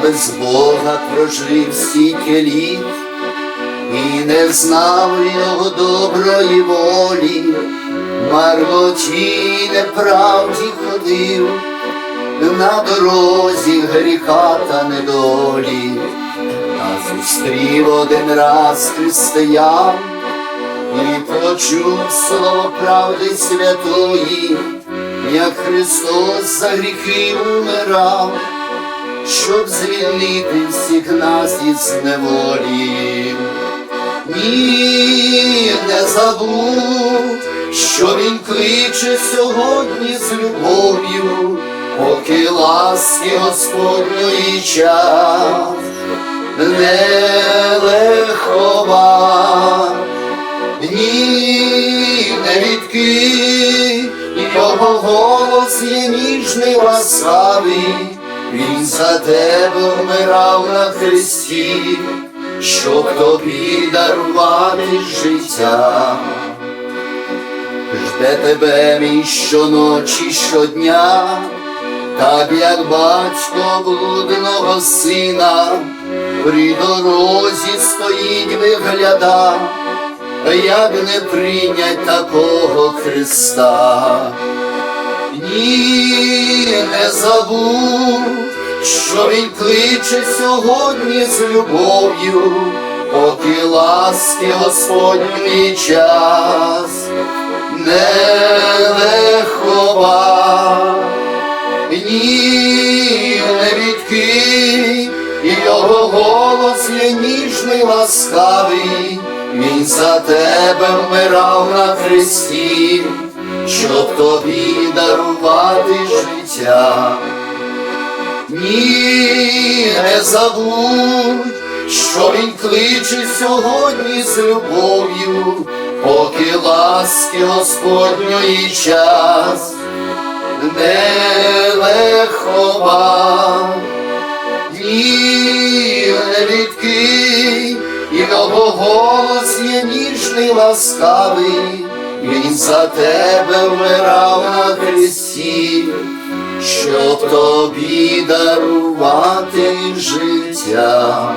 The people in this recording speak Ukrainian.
Без Бога прожив стільки літ і не знав його доброї волі, марноті неправді ходив на дорозі гріха та недолі, та зустрів один раз християн і почув слово правди святої, як Христос за гріхи умирав, щоб звільнити всіх нас із неволі. Ні, не забудь, що він кличе сьогодні з любов'ю, поки ласки Господньої час не лихова. Ні, не відкинь, його голос є ніжний ласкавий, він за тебе вмирав на хресті, щоб тобі дарувати життя. Жде тебе мій щоночі, щодня, так як батько блудного сина, при дорозі стоїть вигляда, як не прийнять такого Христа. Ні, не забудь, що він кличе сьогодні з любов'ю, поки ласки Господній час не лихова. Ні, не відкинь, його голос є ніжний ласкавий, він за тебе вмирав на хресті, щоб тобі дарувати життя. Ні, не забудь, що він кличе сьогодні з любов'ю, поки ласки Господньої час не лихова. Ні, не відкинь, і голос є ніжний ласкавий, він за тебе вмирав на хресті, щоб тобі дарувати життя.